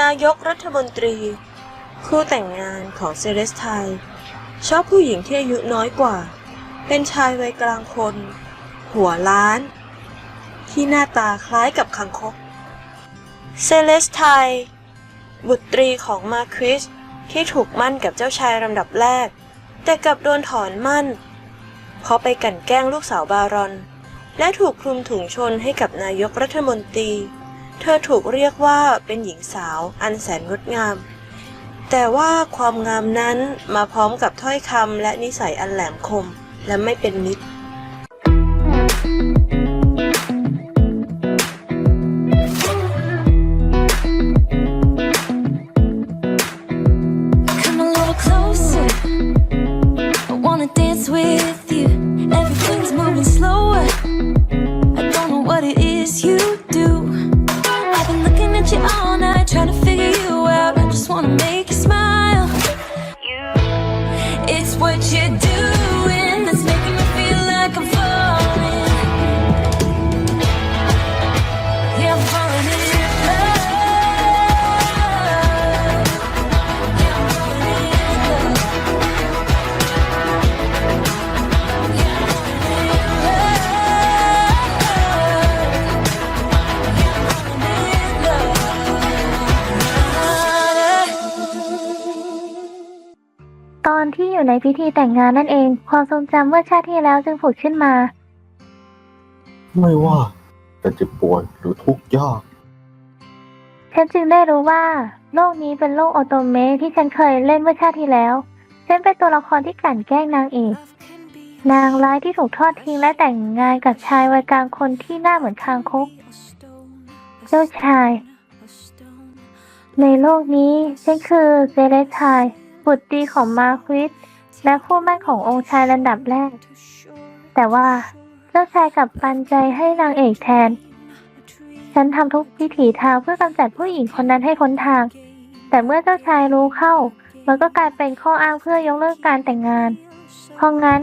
นายกรัฐมนตรี คู่แต่งงานของเซเลสไทย ชอบผู้หญิงที่อายุน้อยกว่า เป็นชายวัยกลางคน หัวล้าน ที่หน้าตาคล้ายกับคังคก เซเลสไทย บุตรีของมาคริสที่ถูกมั่นกับเจ้าชายลำดับแรก แต่กลับโดนถอนมั่น เพราะไปกั่นแกล้งลูกสาวบารอน และถูกคลุมถุงชนให้กับนายกรัฐมนตรี เธอถูกเรียกว่าเป็นหญิงสาวอันแสนงดงาม แต่ว่าความงามนั้นมาพร้อมกับถ้อยคำและนิสัยอันแหลมคม และไม่เป็นมิตร Come a little closer. I wanna dance with you. ในพิธีแต่งงานนั่นเอง ความทรงจำเมื่อชาติที่แล้วจึงผุดขึ้นมา ไม่ว่าจะเจ็บป่วยหรือทุกข์ยาก ฉันจึงได้รู้ว่าโลกนี้เป็นโลกโอโตเมะที่ฉันเคยเล่นเมื่อชาติที่แล้ว ฉันเป็นตัวละครที่กลั่นแกล้งนางเอก นางร้ายที่ถูกทอดทิ้งและแต่งงานกับชายวัยกลางคนที่หน้าเหมือนคางคก เจ้าชาย ในโลกนี้ฉันคือเซเลสไทยบุตรดีของมาควิส และคู่หมั่นขององค์ชายระดับแรก แต่ว่าเจ้าชายกลับปันใจให้นางเอกแทน ฉันทำทุกวิถีทางเพื่อกำจัดผู้หญิงคนนั้นให้พ้นทาง แต่เมื่อเจ้าชายรู้เข้า มันก็กลายเป็นข้ออ้างเพื่อยกเลิกการแต่งงาน เพราะงั้น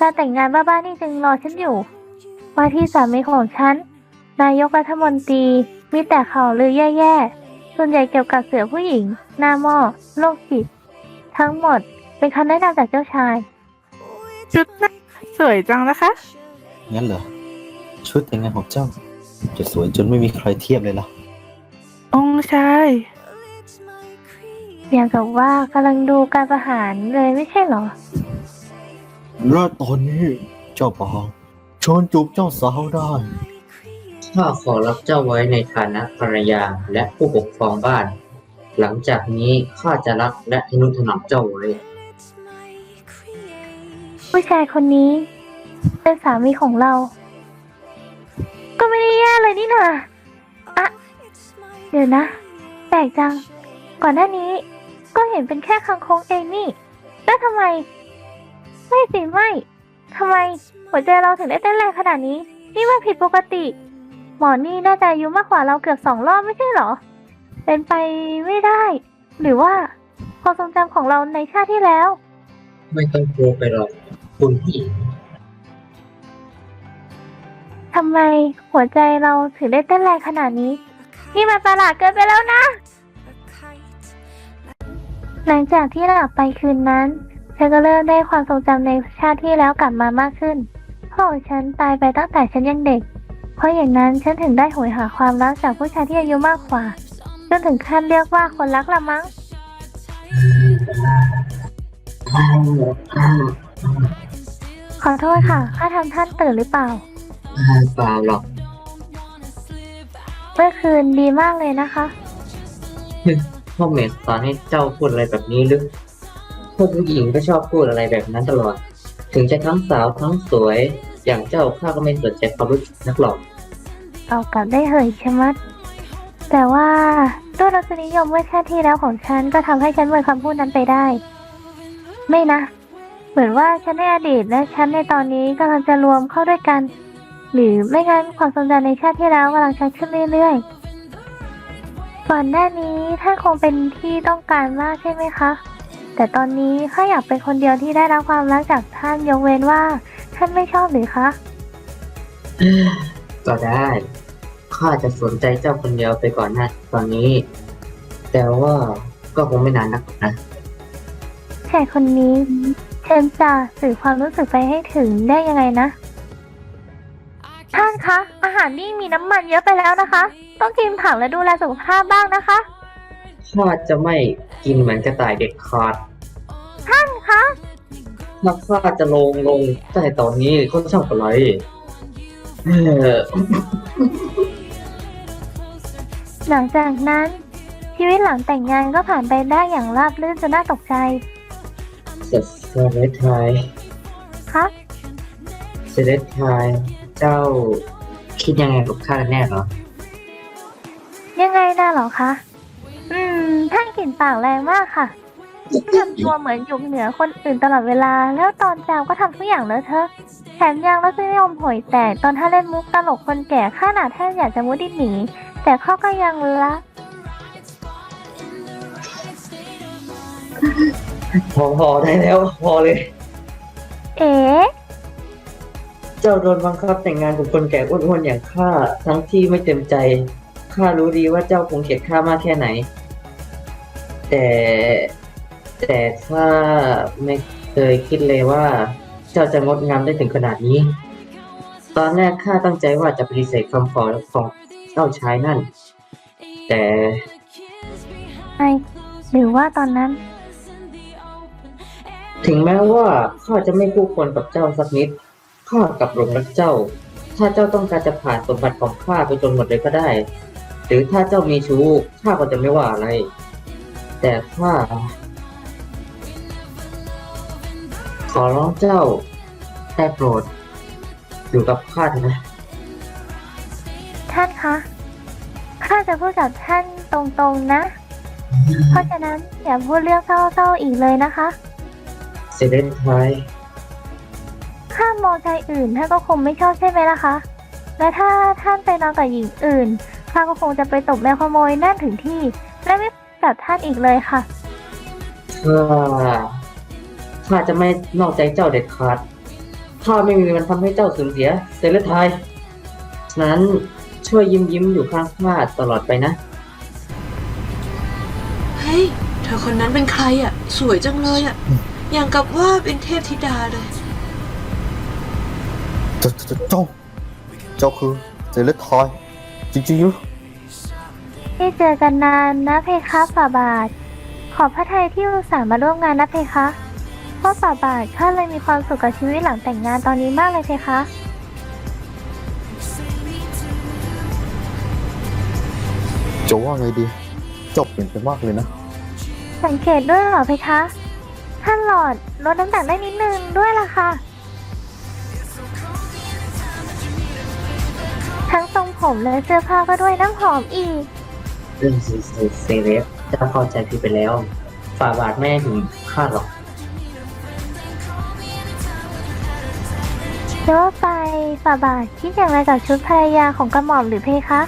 การแต่งงานบ้าๆนี่จึงรอฉันอยู่ ว่าที่สามีของฉัน นายกรัฐมนตรีมีแต่ข่าวลือแย่ๆส่วนใหญ่เกี่ยวกับเสือผู้หญิง หน้าหม้อโรคจิต ทั้งหมด เป็นคำแนะนำจากเจ้าชาย ชุดน่ะสวยจังนะคะ งั้นเหรอ ชุดแต่งงานของเจ้า จะสวยจนไม่มีใครเทียบเลยล่ะ องค์ชาย อย่างกับว่ากำลังดูการประหารเลยไม่ใช่เหรอ และตอนนี้เจ้าบ่าวเชวนจูบเจ้าสาวได้ ข้าขอรับเจ้าไว้ในฐานะภรรยาและผู้ปกครองบ้าน หลังจากนี้ข้าจะรักและทนุถนอมเจ้าไว้ ผู้ชายคนนี้ เป็นสามีของเรา ก็ไม่ได้แย่เลยนี่นาอะเดี๋ยวนะ แปลกจัง ก่อนหน้านี้ก็เห็นเป็นแค่คังคงเองนี่ แล้วทำไม ไม่สิไม่ทำไมหัวใจเราถึงได้เต้นแรงขนาดนี้ นี่มันผิดปกติ หมอนี่น่าจะอายุมากกว่าเราเกือบสองรอบไม่ใช่เหรอ เป็นไปไม่ได้ หรือว่าความทรงจำของเราในชาติที่แล้ว ไม่ต้องกลัวไปหรอก คุณผู้หญิง ทำไมหัวใจเราถึงได้เต้นแรงขนาดนี้ นี่มันประหลาดเกินไปแล้วนะ หลังจากที่หลับไปคืนนั้นฉันก็เริ่มได้ความทรงจำในชาติที่แล้วกลับมามากขึ้นพ่อของฉันตายไปตั้งแต่ฉันยังเด็ก เพราะอย่างนั้นฉันถึงได้โหยหาความรักจากผู้ชายที่อายุมากกว่าจนถึงขั้นเรียกว่าคนรักละมั้ง ขอโทษค่ะ ข้าทำท่านตื่นหรือเปล่าเปล่าหรอกเมื่อคืนดีมากเลยนะคะ พ่อเมสสอนให้เจ้าพูดอะไรแบบนี้หรือพวกผู้หญิงก็ชอบพูดอะไรแบบนั้นตลอด ถึงจะทั้งสาวทั้งสวย อย่างเจ้าข้าก็ไม่สนใจความรู้สึกนักหรอก เอากลับได้เหยชะมัด แต่ว่าด้วยรสนิยมเมื่อชาติที่แล้วของฉันก็ทำให้ฉันเมินคำพูดนั้นไปได้ ไม่นะ เหมือนว่าฉันในอดีตและฉันในตอนนี้กำลังจะรวมเข้าด้วยกัน หรือไม่งั้นความทรงจำในชาติที่แล้วกำลังชัดขึ้นเรื่อยๆก่อนหน้านี้ท่านคงเป็นที่ต้องการมากใช่ไหมคะ แต่ตอนนี้ข้าอยากเป็นคนเดียวที่ได้รับความรักจากท่านยกเว้นว่า ท่านไม่ชอบหรือคะก็ได้ข้าจะสนใจเจ้าคนเดียวไปก่อนนะตอนนี้ แต่ว่าก็คงไม่นานนักหรอกนะแขกคนนี้ ฉันจะสื่อความรู้สึกไปให้ถึงได้ยังไงนะ ท่านคะ อาหารนี่มีน้ำมันเยอะไปแล้วนะคะ ต้องกินผักและดูแลสุขภาพบ้างนะคะ ข้าจะไม่กินเหมือนกระต่ายเด็ดขาดท่านคะถ้าข้าจะลงลงแต่ตอนนี้เขาช่างอะไรเออหลังจากนั้น ชีวิตหลังแต่งงานก็ผ่านไปได้อย่างราบรื่นจนน่าตกใจเสร็จ เซเลสไทยคะเซเลสไทยเจ้าคิดยังไงกับข้ากันแน่เหรอ ยังไงน่ะเหรอคะ อืม ท่านกลิ่นปากแรงมากค่ะทำตัวเหมือนอยู่เหนือคนอื่นตลอดเวลา แล้วตอนแซวก็ทำทุกอย่างเลอะเทอะแถมยังรสนิยมห่วยแตกตอนท่านเล่นมุกตลกคนแก่ข้าหนาแทบอยากจะมุดดินหนี แต่เขาก็ยังละ พอพอได้แล้วพอเลย เอ๋เจ้าโดนบังคับแต่งงานกับคนแก่อ้วนๆอย่างข้าทั้งที่ไม่เต็มใจข้ารู้ดีว่าเจ้าคงเกลียดข้ามากแค่ไหน แต่แต่ข้าไม่เคยคิดเลยว่า เจ้าจะงดงามได้ถึงขนาดนี้ ตอนแรกข้าตั้งใจว่าจะปฏิเสธคำขอของเจ้าชายนั่น แต่ ไอหรือว่าตอนนั้น ถึงแม้ว่าข้าจะไม่คู่ควรกับเจ้าสักนิด ข้ากลับหลงรักเจ้า ถ้าเจ้าต้องการจะผ่านสมบัติของข้าไปจนหมดเลยก็ได้ หรือถ้าเจ้ามีชู้ข้าก็จะไม่ว่าอะไร แต่ข้าขอร้องเจ้าได้โปรด อยู่กับข้าเถอะนะท่านคะ ข้าจะพูดกับท่านตรงๆนะ เพราะฉะนั้นอย่าพูดเรื่องเศร้าๆอีกเลยนะคะ เซเลนไทยถ้ามองชายอื่นท่านก็คงไม่ชอบใช่ไหมล่ะคะ และถ้าท่านไปนอนกับหญิงอื่นข้าก็คงจะไปตบแมวขโมยนั่นถึงที่ และไม่กับท่านอีกเลยค่ะ ข้าข้าจะไม่นอกใจเจ้าเด็ดขาดถ้าไม่มีมันทำให้เจ้าสูญเสียเซเลนไทยฉะนั้นช่วยยิ้มยิ้มๆอยู่ข้างข้าตลอดไปนะ เฮ้ยเธอคนนั้นเป็นใครอะ สวยจังเลยอะ อย่างกับว่าเป็นเทพธิดาเลยเจ้าเจ้าเจ้าเจ้าคือเซเลสทอยจริงๆหรือที่เจอกันนานนะเพคะฝ่าบาท ขอบพระทัยที่อุตส่าห์มาร่วมงานนะเพคะเพราะฝ่าบาทข้าเลยมีความสุขกับชีวิตหลังแต่งงานตอนนี้มากเลยเพคะจะว่าไงดีเจ้าเปลี่ยนไปมากเลยนะ สังเกตด้วยเหรอเพคะ ท่านหลอดลดน้ำหนักได้นิดนึงด้วยล่ะค่ะ ทั้งทรงผมและเสื้อผ้าก็ด้วยน้ำหอมอีก เรื่องซีเซเลสเจ้าเข้าใจผิดไปแล้ว ฝ่าบาทไม่ได้ถึงข้าหรอกจะว่าไปฝ่าบาทคิดอย่างไรกับชุดภรรยาของกระหม่อมหรือเพคะ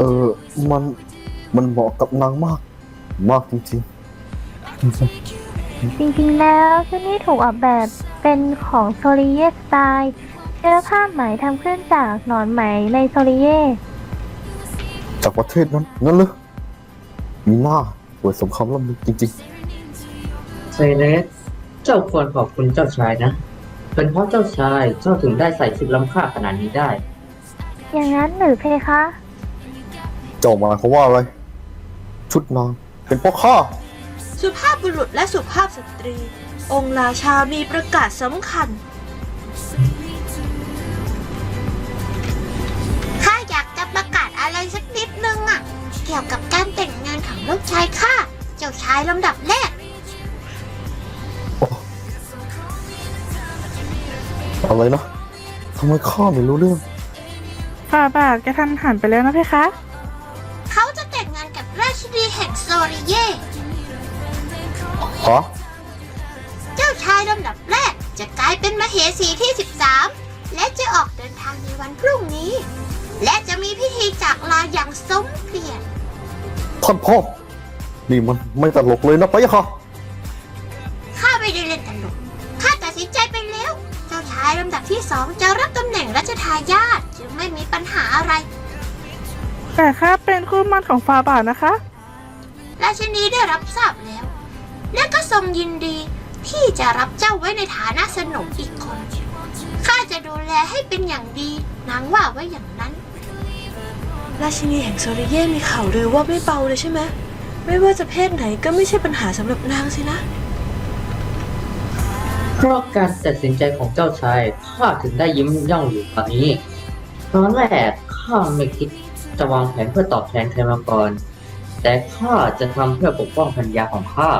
เออ มัน มันเหมาะกับนางมาก มากจริงจริงๆ แล้วชุดนี้ถูกออกแบบเป็นของโซลิเยสไตล์เสื้อผ้าไหมทำขึ้นจากหนอนไหมในโซลิเยๆ จากประเทศนั้นงั้นเลยมีหน้าสวยสมคำล่ำลือจริงเซเลสเจ้าควรขอบคุณเจ้าชายนะ เป็นเพราะเจ้าชายเจ้าถึงได้ใส่ชุดล้ำค่าขนาดนี้ได้ อย่างนั้นหรือเพคะๆ เจ้าหมายเขามว่าอะไร ชุดนางเป็นเพ่อข้าสุภาพบุรุษและสุภาพสตรี องค์ราชามีประกาศสำคัญ ข้าอยากจะประกาศอะไรสักนิดนึงอะเกี่ยวกับการแต่งงานของลูกชายข้าเจ้าชายลำดับแรก อะไรนะทำไมข้าไม่รู้เรื่อง ฝ่าบาทกระทันหันไปแล้วนะเพคะ ราชินีแห่งโซริเย่ฮะเจ้าชายลำดับแรกจะกลายเป็นมเหสีที่ 13 และจะออกเดินทางในวันพรุ่งนี้ และจะมีพิธีจากลาอย่างสมเกียรติท่านพ่อ นี่มันไม่ตลกเลยนะไปะค่ะข้าไม่ได้เล่นตลกข้าตัดสินใจไปแล้ว เจ้าชายลำดับที่สองจะรับตำแหน่งรัชทายาทจึงไม่มีปัญหาอะไร แต่ข้าเป็นคู่หมั่นของฟาบาทนะคะ ราชินีได้รับทราบแล้ว และก็ทรงยินดีที่จะรับเจ้าไว้ในฐานะสนมอีกคน ข้าจะดูแลให้เป็นอย่างดีนางว่าไว้อย่างนั้น ราชินีแห่งโซริเย่มีข่าวลือว่าไม่เบาเลยใช่ไหมไม่ว่าจะเพศไหนก็ไม่ใช่ปัญหาสำหรับนางสินะ เพราะการตัดสินใจของเจ้าชายข้าถึงได้ยิ้มย่องอยู่ตอนนี้ ตอนแรกข้าไม่คิด จะวางแผนเพื่อตอบแทนใครมาก่อน แต่ข้าจะทำเพื่อปกป้องพัญญาของข้า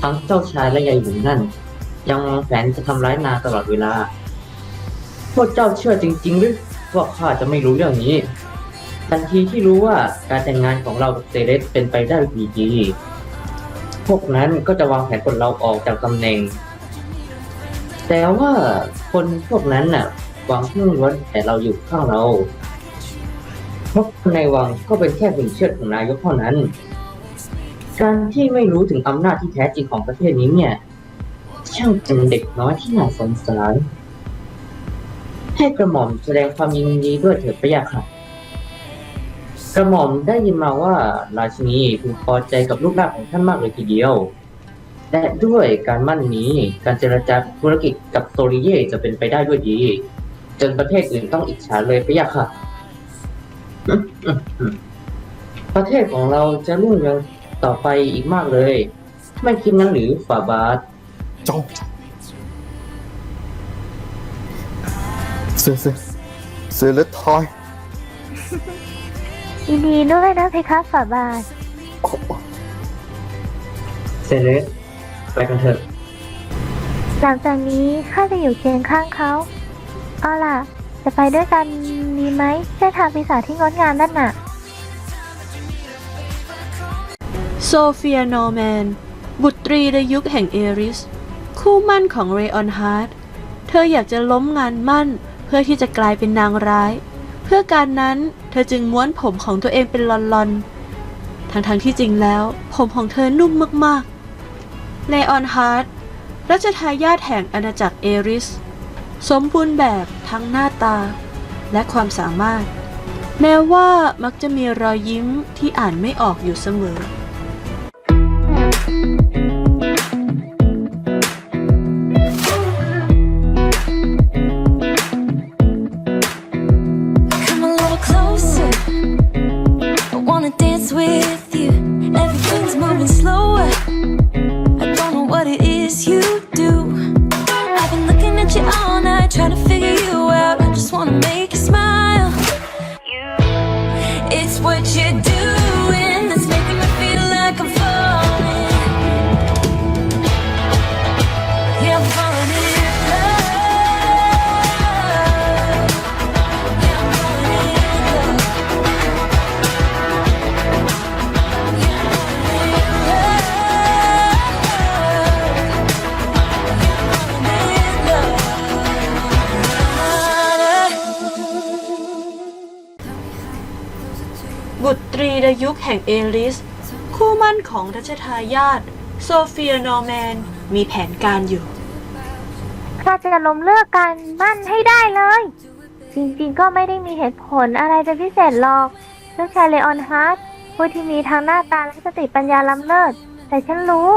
ทั้งเจ้าชายและยายหญิงนั่น ยังวางแผนจะทำร้ายนาตลอดเวลา พวกเจ้าเชื่อจริงๆหรือว่าข้าจะไม่รู้เรื่องนี้ ทันทีที่รู้ว่าการแต่งงานของเรากับเซเลสเป็นไปได้ดีดีพวกนั้นก็จะวางแผนปลดเราออกจากตำแหน่ง แต่ว่าคนพวกนั้นน่ะหวังพึ่งล้วนแต่เราอยู่ข้างเรา เพราะคนในวังก็เป็นแค่หุ่นเชิดของนายกเท่านั้น การที่ไม่รู้ถึงอำนาจที่แท้จริงของประเทศนี้เนี่ย ช่างเป็นเด็กน้อยที่น่าสงสาร ให้กระหม่อมแสดงความยินดีด้วยเถิดพระยาค่ะกระหม่อมได้ยินมาว่าราชินีพึงพอใจกับลูกหลานของท่านมากเลยทีเดียว และด้วยการมั่นนี้การเจรจาธุรกิจกับโซริเย่จะเป็นไปได้ด้วยดี จนประเทศอื่นต้องอิจฉาเลยพระยาค่ะ ประเทศของเราจะรุ่งเรืองต่อไปอีกมากเลย ไม่คิดงั้นหรือฝ่าบาทเจ้าเซเซเซเลสทอยยินดีด้วยนะเพคะฝ่าบาทโอ้เซเลสไปกันเถอะ หลังจากนี้ข้าจะอยู่เคียงข้างเขา เอาล่ะ จะไปด้วยกัน ดีไหมเส้นทางปีศาจที่งดงามนั่นน่ะ โซเฟียนอร์แมน บุตรีในยุคแห่งเอริส คู่มั่นของเรออนฮาร์ดเธออยากจะล้มงานมั่นเพื่อที่จะกลายเป็นนางร้าย เพื่อการนั้นเธอจึงม้วนผมของตัวเองเป็นลอนๆ ทั้งๆที่จริงแล้ว ผมของเธอนุ่มมากๆเลออนฮาร์ดรัชทายาทแห่งอาณาจักรเอริส สมบูรณ์แบบทั้งหน้าตา และความสามารถ แม้ว่ามักจะมีรอยยิ้มที่อ่านไม่ออกอยู่เสมอ ห่งเอลิส คู่มั่นของรัชทายาทโซเฟียนอร์แมน มีแผนการอยู่ ข้าจะล้มเลิกการมั่นให้ได้เลย จริงๆก็ไม่ได้มีเหตุผลอะไรเป็นพิเศษหรอกเจ้าชายเลออนฮาร์ดผู้ที่มีทั้งหน้าตาและสติปัญญาล้ำเลิศ แต่ฉันรู้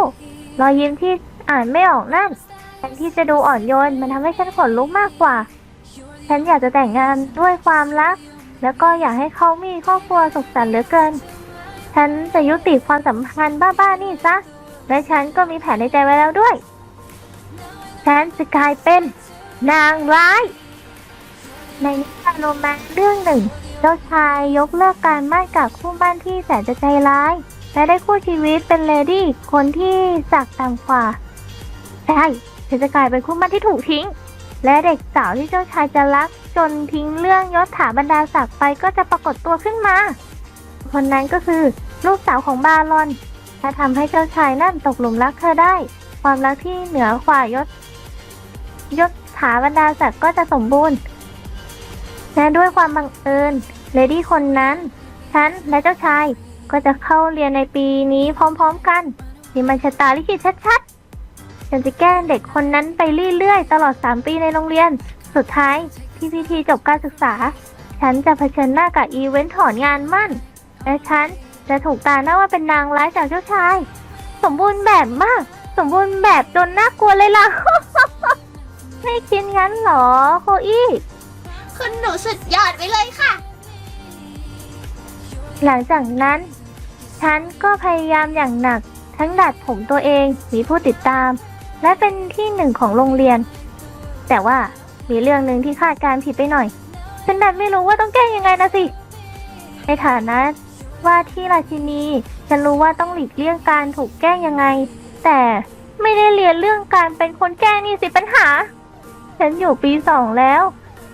รอยยิ้มที่อ่านไม่ออกนั่นแทนที่จะดูอ่อนโยน มันทำให้ฉันขนลุกมากกว่า ฉันอยากจะแต่งงานด้วยความรัก แล้วก็อยากให้เขามีครอบครัวสุขสันต์เหลือเกิน ฉันจะยุติความสัมพันธ์บ้าๆนี่ซะ และฉันก็มีแผนในใจไว้แล้วด้วย ฉันจะกลายเป็นนางร้าย ในนิทานโรแมนต์เรื่องหนึ่ง เจ้าชายยกเลิกการมั่นกับคู่บ้านที่แสนจะใจร้าย และได้คู่ชีวิตเป็นเลดี้อีกคนที่สักต่ำกว่าใช่ฉันจะกลายเป็นคู่มั่นที่ถูกทิ้ง และเด็กสาวที่เจ้าชายจะรัก จนทิ้งเรื่องยศถาบรรดาศักดิ์ไปก็จะปรากฏตัวขึ้นมา คนนั้นก็คือ ลูกสาวของบารอนและทำให้เจ้าชายนั่นตกหลุมรักเธอได้ ความรักที่เหนือกว่ายศ ยศถาบรรดาศักดิ์ก็จะสมบูรณ์ และด้วยความบังเอิญเลดี้คนนั้น ฉันและเจ้าชายก็จะเข้าเรียนในปีนี้พร้อมๆกันนี่มันชะตาลิขิตชัดๆ ฉันจะแกล้งเด็กคนนั้นไปเรื่อยๆ ตลอด 3 ปีในโรงเรียน สุดท้ายที่พิธีจบการศึกษา ฉันจะเผชิญหน้ากับอีเวนต์ถอนงานมั่น และฉัน จะถูกตาหน้าว่าเป็นนางร้ายจากเจ้าชาย สมบูรณ์แบบมาก สมบูรณ์แบบจนน่ากลัวเลยล่ะ ไม่คิดงั้นเหรอโคอี้คุณหนูสุดยอดไปเลยค่ะ หลังจากนั้น ฉันก็พยายามอย่างหนัก ทั้งดัดผมตัวเองมีผู้ติดตาม และเป็นที่หนึ่งของโรงเรียน แต่ว่ามีเรื่องหนึ่งที่คาดการณ์ผิดไปหน่อย ฉันดันไม่รู้ว่าต้องแก้ยังไงนะสิ ในฐานะ ว่าที่ราชินี ฉันรู้ว่าต้องหลีกเลี่ยงการถูกแกล้งยังไง แต่ไม่ได้เรียนเรื่องการเป็นคนแกล้งนี่สิปัญหา ฉันอยู่ปีสองแล้ว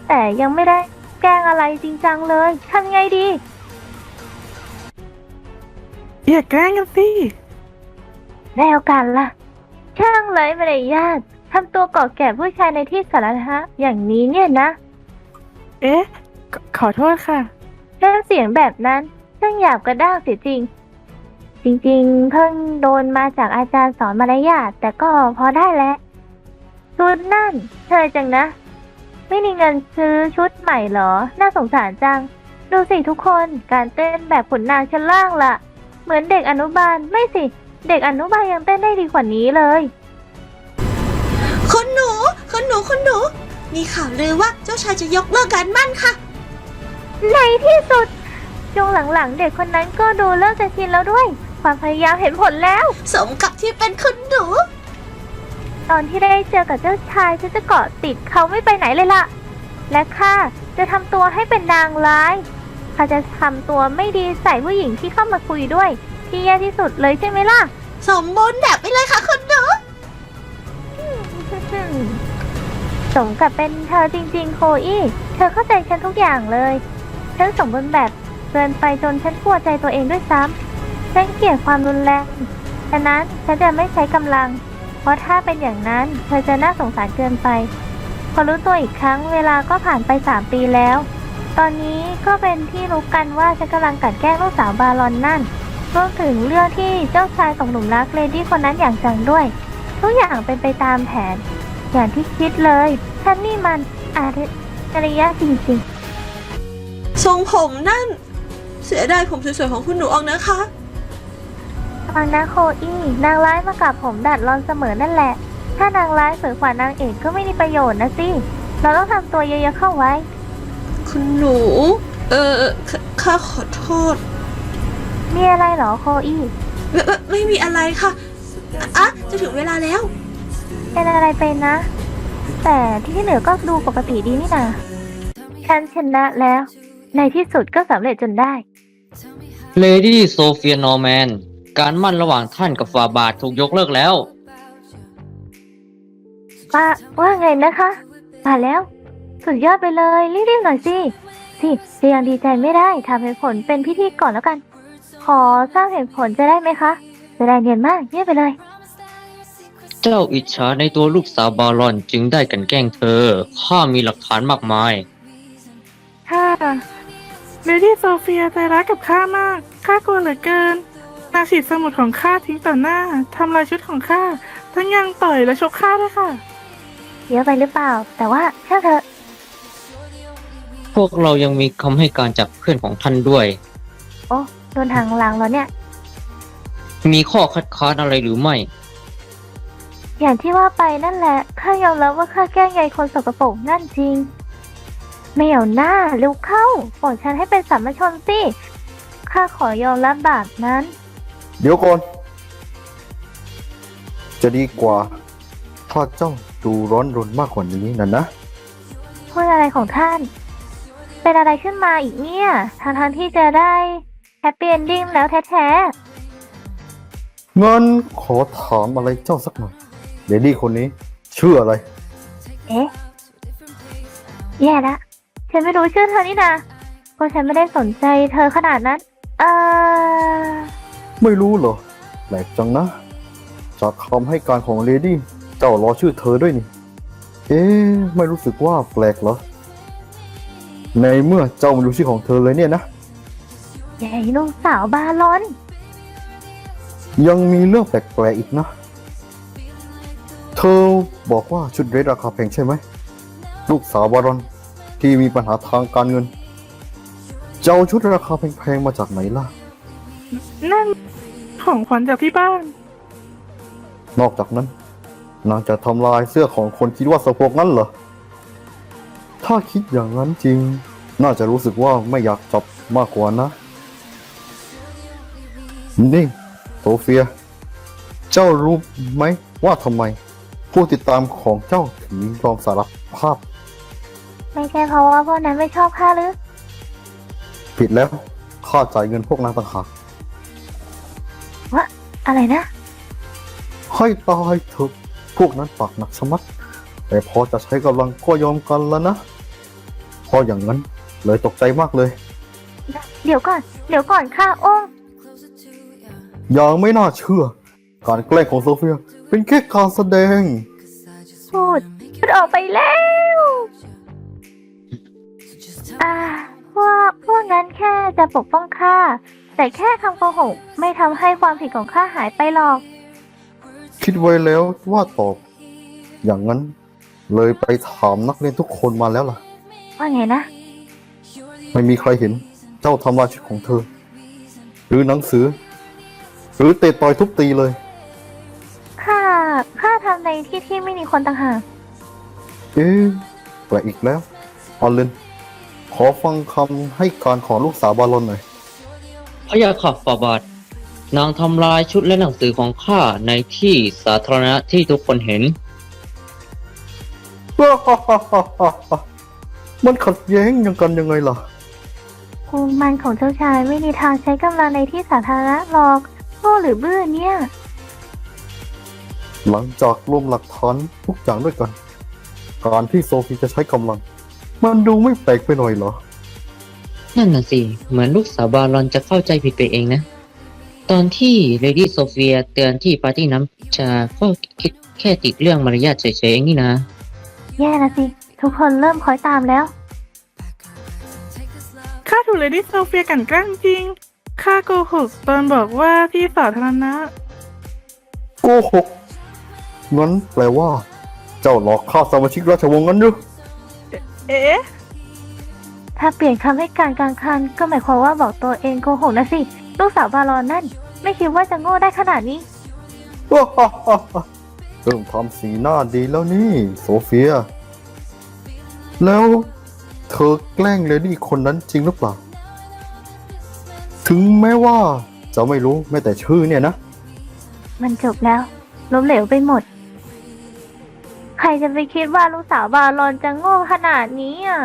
แต่ยังไม่ได้แกล้งอะไรจริงจังเลยทำไงดีอย่าแกล้งกันสิแล้วกันล่ะ ช่างเลยมารยาททำตัวก่อแก่ผู้ชายในที่สาธารณะอย่างนี้เนี่ยนะ เอ๊ะขขอโทษค่ะ เรื่องเสียงแบบนั้น ช่างหยาบกระด้างเสียจริง จริงๆ เพิ่งโดนมาจากอาจารย์สอนมารยาทแต่ก็พอได้แล้วชุดนั่น เธอจังนะ ไม่มีเงินซื้อชุดใหม่เหรอ น่าสงสารจัง ดูสิทุกคนการเต้นแบบขุนนางชั้นล่างล่ะเหมือนเด็กอนุบาลไม่สิ เด็กอนุบาลยังเต้นได้ดีกว่านี้เลยคุณหนูคุณหนูคุณหนู มีข่าวลือว่าเจ้าชายจะยกเลิกการมั่นค่ะ ในที่สุด ช่วงหลังๆ เด็กคนนั้นก็ดูเริ่มจะชินแล้วด้วย ความพยายามเห็นผลแล้ว สมกับที่เป็นคุณหนู ตอนที่ได้เจอกับเจ้าชายฉันจะเกาะติดเขาไม่ไปไหนเลยล่ะ และข้าจะทำตัวให้เป็นนางร้ายข้าจะทำตัวไม่ดีใส่ผู้หญิงที่เข้ามาคุยด้วย ที่แย่ที่สุดเลยใช่ไหมล่ะ สมบูรณ์แบบไปเลยค่ะคุณหนู สมกับเป็นเธอจริงๆ โคอี้ เธอเข้าใจฉันทุกอย่างเลย ฉันสมบูรณ์แบบ เกินไปจนฉันกลัวใจตัวเองด้วยซ้ำฉันเกลียดความรุนแรงฉะนั้นฉันจะไม่ใช้กำลัง เพราะถ้าเป็นอย่างนั้นเธอจะน่าสงสารเกินไป พอรู้ตัวอีกครั้งเวลาก็ผ่านไปสามปีแล้ว ตอนนี้ก็เป็นที่รู้กันว่าฉันกำลังกลันแกล้งลูกสาวบารอนนั่นรวมถึงเรื่องที่เจ้าชายตกหลุมรักเลดี้คนนั้นอย่างจังด้วย ทุกอย่างเป็นไปตามแผน อย่างที่คิดเลย ฉันนี่มันอาริอริยะจริงๆ ทรงผมนั่น สียดายผมสวยๆของคุณหนูออกนะคะๆฟังนะโคอี้นางร้ายมากับผมดัดรอนเสมอนั่นแหละ ถ้านางร้ายสวยกว่านางเอกก็ไม่มีประโยชน์นะสิ เราต้องทำตัวเยอะๆเข้าไว้ คุณหนู เออขข้าขอโทษ มีอะไรเหรอโคอี้ไม่ไม่ไม่มีอะไรค่ะ อะ จะถึงเวลาแล้ว เป็นอะไรไปนะ แต่ที่เหนือก็ดูปกติดีนี่นาฉันชนะแล้ว ในที่สุดก็สำเร็จจนได้ เลดี้โซเฟียนอร์แมน การมั่นระหว่างท่านกับฟาบาทถูกยกเลิกแล้ว ว่าว่าไงนะคะ มาแล้ว สุดยอดไปเลยรีบๆหน่อยสิสิจะยังดีใจไม่ได้ทำเหตุผลเป็นพิธีก่อนแล้วกัน ขอสร้างเหตุผลจะได้ไหมคะจะได้เนียนมากเงียบไปเลย เจ้าอิจฉาในตัวลูกสาวบารอนจึงได้กลันแกล้งเธอ ข้ามีหลักฐานมากมาย ค่ะ เลดี้โซเฟียใจร้ายกับข้ามาก ข้ากลัวเหลือเกิน นางฉีดสมุดของข้าทิ้งต่อหน้า ทำลายชุดของข้า ทั้งยังต่อยและชกข้าด้วยค่ะ เยอะไปหรือเปล่า แต่ว่าช่างเถอะพวกเรายังมีคำให้การจากเพื่อนของท่านด้วย โอ้โดนทางหลังแล้วเนี่ย มีข้อคัดค้านอะไรหรือไม่ อย่างที่ว่าไปนั่นแหละข้ายอมรับว่าข้าแกล้งยายคนสกปรกนั่นจริง ไม่เอาหน้าเร็วเข้าปล่อยฉันให้เป็นสามัญชนสิข้าขอยอมรับบาปนั้น เดี๋ยวก่อน จะดีกว่าถ้าเจ้าดูร้อนรนมากกว่านี้นะนะพูดอะไรของท่าน เป็นอะไรขึ้นมาอีกเนี่ยทางทางๆที่จะได้แฮปปี้เอนดิ้งแล้วแท้งั้นขอถามอะไรเจ้าสักหน่อยเลดี้คนนี้ชื่ออะไรๆเอ๊ะ แย่ละ ฉันไม่รู้ชื่อเธอนี่นะเพราะฉันไม่ได้สนใจเธอขนาดนั้น เออไม่รู้เหรอแปลกจังนะ จากคำให้การของเลดี้เจ้ารอชื่อเธอด้วยนี่ เอ๊ะไม่รู้สึกว่าแปลกเหรอ ในเมื่อเจ้าไม่รู้ชื่อของเธอเลยเนี่ยนะใหญ่ลูกสาวบาลอน ยังมีเรื่องแปลกๆอีกนะ เธอบอกว่าชุดเดรสราคาแพงใช่ไหม ลูกสาวบารอน ที่มีปัญหาทางการเงินจะเอาชุดราคาแพงๆมาจากไหนล่ะ นั่นของขวัญจากที่บ้าน นอกจากนั้น นางจะทำลายเสื้อของคนคิดว่าสะโพกนั้นเหรอ ถ้าคิดอย่างนั้นจริง น่าจะรู้สึกว่าไม่อยากจับมากกว่านะ นี่โซเฟีย เจ้ารู้ไหมว่าทำไม ผู้ติดตามของเจ้าถึงยอมสารภาพ ไม่ใช่เพราะว่าพวกนั้นไม่ชอบข้าหรือ ผิดแล้วข้าจ่ายเงินพวกนางต่างหากอะไรนะ ให้ตายเถอะพวกนั้นปากหนักชะมัด แต่พอจะใช้กำลังก็ยอมกันแล้วนะเพราะอย่างนั้นเลยตกใจมากเลย เดี๋ยวก่อน เดี๋ยวก่อนค่ะโอ้อย่างไม่น่าเชื่อ การแกล้งของโซเฟีย เป็นแค่การแสดงพูดพูดออกไปแล้ว อ่าพวกพวกนั้นแค่จะปกป้องข้า แต่แค่คำโกหกไม่ทำให้ความผิดของข้าหายไปหรอก คิดไว้แล้วว่าตอบ อย่างนั้นเลยไปถามนักเรียนทุกคนมาแล้วล่ะ ว่าไงนะ ไม่มีใครเห็นเจ้าทำลายชีวิตของเธอ หรือหนังสือ หรือเตะต่อยทุบตีเลย ข้า ข้าทำในที่ที่ไม่มีคนต่างหาก เอ๊ะแปลกอีกแล้วออลเลน ขอฟังคำให้การของลูกสาวบาลอนหน่อย พระยาขับฝาบาทนางทำลายชุดและหนังสือของข้าในที่สาธารณะที่ทุกคนเห็น มันขัดแย้งยังกันยังไงล่ะ ภูมิมันของเจ้าชายไม่มีทางใช้กำลังในที่สาธารณะหรอกโง่หรือบื้อเนี่ย หลังจากรวมหลักฐานทุกอย่างด้วยกัน การที่โซฟีจะใช้กำลัง มันดูไม่แปลกไปหน่อยเหรอ นั่นน่ะสิ เหมือนลูกสาวบารอนจะเข้าใจผิดไปเองนะ ตอนที่เลดี้โซเฟียเตือนที่ปาร์ตี้น้ำชาก็คิดแค่ติดเรื่องมารยาทเฉยๆเองนี่นะ แย่นะสิ ทุกคนเริ่มคอยตามแล้ว ข้าถูกเลดี้โซเฟียกลันแกล้งจริง ข้าโกหกตอนบอกว่าที่สาธารณะ โกหกงั้นแปลว่า เจ้าหลอกข้าสมาชิกราชวงศ์งั้นหรือ เอ๊ะ ถ้าเปลี่ยนคำให้การกลางคันก็หมายความว่าบอกตัวเองโกหกนะสิ ลูกสาวบารอนนั่น ไม่คิดว่าจะโง่ได้ขนาดนี้ เริ่มทำสีหน้าดีแล้วนี่ โซเฟีย แล้วเธอแกล้งเลดี้คนนั้นจริงหรือเปล่า ถึงแม้ว่าจะไม่รู้แม้แต่ชื่อเนี่ยนะ มันจบแล้วล้มเหลวไปหมด ใครจะไปคิดว่าลูกสาวบารอนจะโง่ขนาดนี้อะ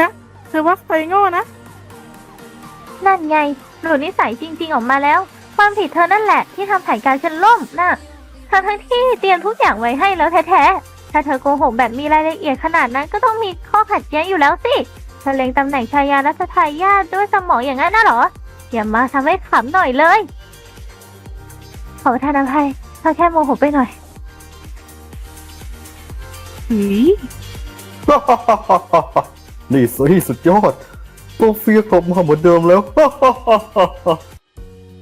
นะเธอว่าใครโง่นะนั่นไงหลุดนิสัยจริง ๆ ออกมาแล้ว ความผิดเธอนั่นแหละที่ทำแผนการฉันล่มน่ะทั้งทั้งๆที่เตรียมทุกอย่างไว้ให้แล้วแท้ๆ ถ้าเธอโกหกแบบมีรายละเอียดขนาดนั้นก็ต้องมีข้อขัดแย้งอยู่แล้วสิเธอเล็งตำแหน่งชายารัชทายาทด้วยสมองอย่างนั้นน่ะเหรอ อย่ามาทำให้ขำหน่อยเลย ขอประทานอภัยเธอแค่โมโหไปหน่อย อีนี่สิสุดยอดโซเฟียกลับมาเหมือนเดิมแล้ว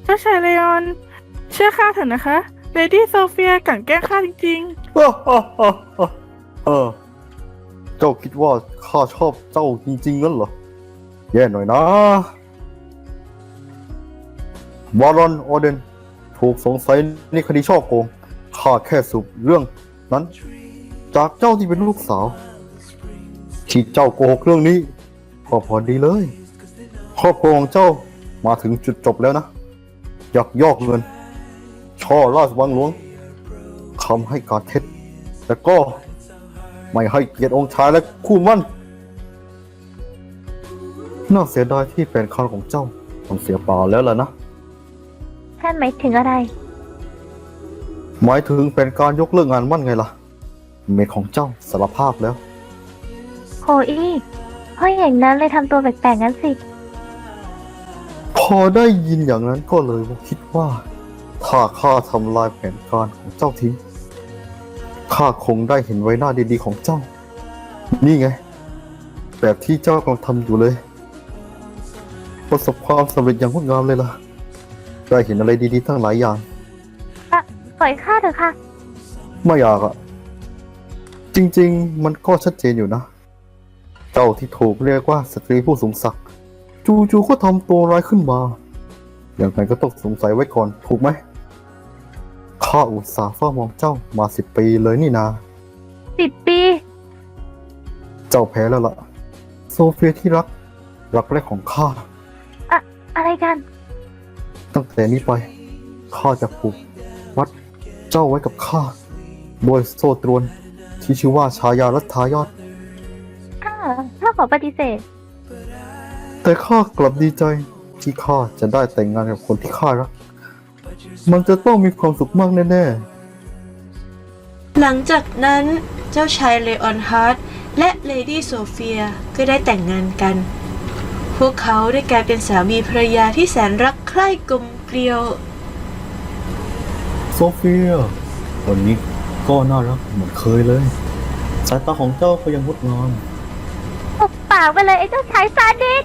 เจ้าชายเลออน เชื่อข้าเถอะนะคะ เลดี้โซเฟียกลันแกล้งข้าจริงเออ เจ้าคิดว่าข้าชอบเจ้าจริงๆงั้นเหรอ แย่หน่อยนะวารอนออเดน ถูกสงสัยในคดีช่อโกง ข้าแค่สืบเรื่องนั้น จากเจ้าที่เป็นลูกสาว ที่เจ้าโกหกเรื่องนี้ก็พอดีเลย ครอบครัวของเจ้ามาถึงจุดจบแล้วนะยักยอกเงิน ช่อราชวังหลวงคำให้การเท็จแต่ก็ไม่ให้เกียรติองค์ชายและคู่มั่นน่าเสียดายที่แฟนคลับของเจ้าต้องเสียเปล่าแล้วล่ะนะท่านหมายถึงอะไร หมายถึงเป็นการยกเลิกงานมั่นไงล่ะ เมยของเจ้าสารภาพแล้ว โคอี้เพราะอย่างนั้นเลยทำตัวแปลกๆงั้นสิ พอได้ยินอย่างนั้นก็เลยคิดว่า ถ้าข้าทำลายแผนการของเจ้าทิ้งข้าคงได้เห็นไว้หน้าดีๆของเจ้า นี่ไง แบบที่เจ้ากำลังทำอยู่เลย ประสบความสำเร็จอย่างงดงามเลยล่ะ ได้เห็นอะไรดีๆ ทั้งหลายอย่าง ปล่อยข้าเถอะค่ะ ไม่อยากอะ จริง ๆ มันก็ชัดเจนอยู่นะ เจ้าที่ถูกเรียกว่าสตรีผู้สูงศักดิ์จู่ๆก็ทำตัวร้ายขึ้นมาอย่างไรก็ต้องสงสัยไว้ก่อนถูกไหมข้าอุตส่าห์เฝ้ามองเจ้ามาสิบปีเลยนี่นา สิบปี เจ้าแพ้แล้วล่ะ โซเฟียที่รัก รักแรกของข้าอะไรกัน ตั้งแต่นี้ไป ข้าจะผูกวัดเจ้าไว้กับข้าโดยโซ่ตรวน ที่ชื่อว่าชายารัตทายอดข้าข้าขอปฏิเสธ แต่ข้ากลับดีใจที่ข้าจะได้แต่งงานกับคนที่ข้ารัก มันจะต้องมีความสุขมากแน่หลังจากนั้นเจ้าชายเลออนฮาร์ดและเลดี้โซเฟียก็ได้แต่งงานกัน พวกเขาได้กลายเป็นสามีภรรยาที่แสนรักใคร่กลมเกลียว ๆ โซเฟีย วันนี้ ก็น่ารักเหมือนเคยเลยสายตาของเจ้าก็ยังงดงามปุบปากไปเลยไอ้เจ้าชายซาดิส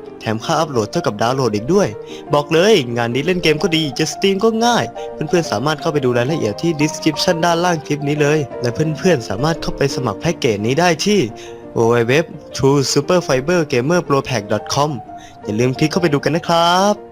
แถมค่าอัพโหลดเท่ากับดาวน์โหลดอีกด้วย บอกเลยงานนี้เล่นเกมก็ดีจะสตรีมก็ง่าย เพื่อนๆสามารถเข้าไปดูรายละเอียดที่ description ด้านล่างคลิปนี้เลย และเพื่อนๆสามารถเข้าไปสมัครแพ็กเกจนี้ได้ที่ www.truesuperfibergamerpropack.com อย่าลืมคลิกเข้าไปดูกันนะครับ